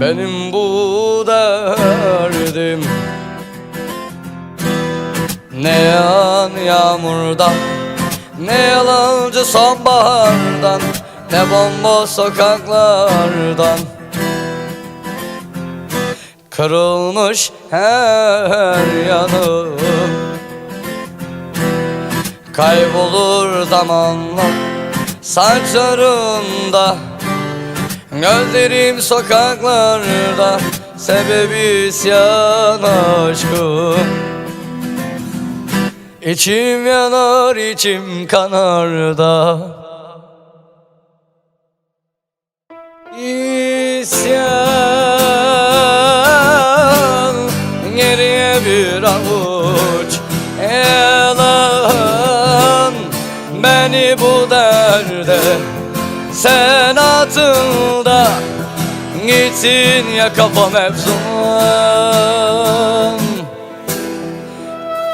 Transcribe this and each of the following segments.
Benim bu derdim Ne yağan yağmurdan Ne yalancı sonbahardan Ne bomboş sokaklardan. Kırılmış her yanım. Kaybolur zamanla saçlarımda Gözlerim sokaklarda Sebebi isyan aşkım İçim yanar içim kanar da. İsyan Geriye bir avuç Yalan Beni bu derde Sen atılda Gitsin ya kafam efsun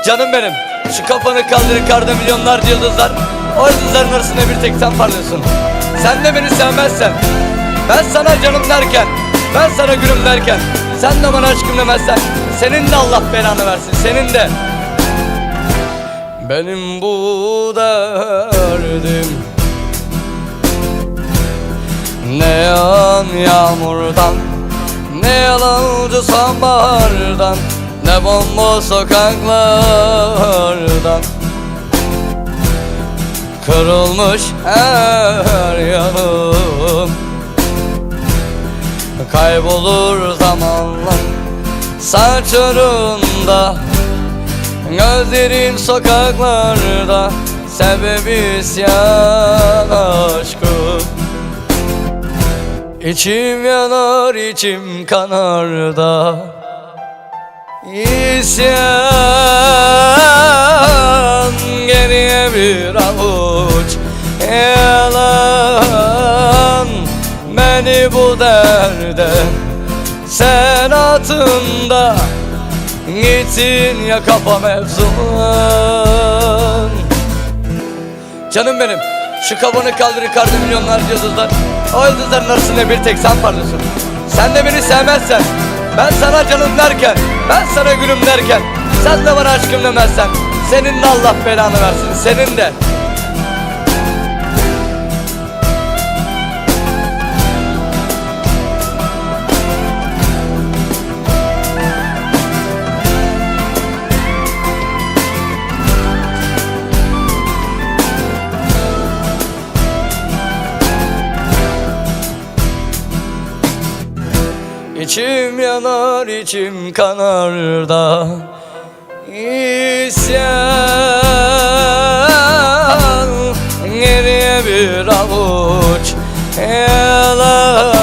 Canım benim Şu kafanı kaldır yukarıda milyonlarca yıldızlar O yıldızların arasında bir tek sen parlıyorsun. Sen de beni sevmezsen Ben sana canım derken Ben sana gülüm derken Sen de bana aşkım demezsen Senin de Allah belanı versin Senin de. Benim bu derdim Ne yağan yağmurdan Ne yalancı sonbahardan Ne bomboş sokaklardan. Kırılmış her yanım. Kaybolur zamanla Saçlarında Gözlerim sokaklarda Sebebi isyan İçim yanar içim kanar da. İsyan geriye bir avuç. Yalan Beni bu derde. Sen atında Gitsin ya kafam efsun Canım benim Şu kafanı kaldır yukarıda milyonlarca yıldızlar. O yıldızların arasında bir tek sen parlıyorsun Sen de beni sevmezsen Ben sana canım derken Ben sana gülüm derken Sen de bana aşkım demezsen Senin de Allah belanı versin Senin de İçim yanar içim kanar da. İsyan Geriye bir avuç. Yalan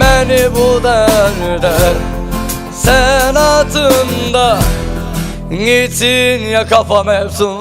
Beni bu derde Sen atında Gitsin ya kafam efsun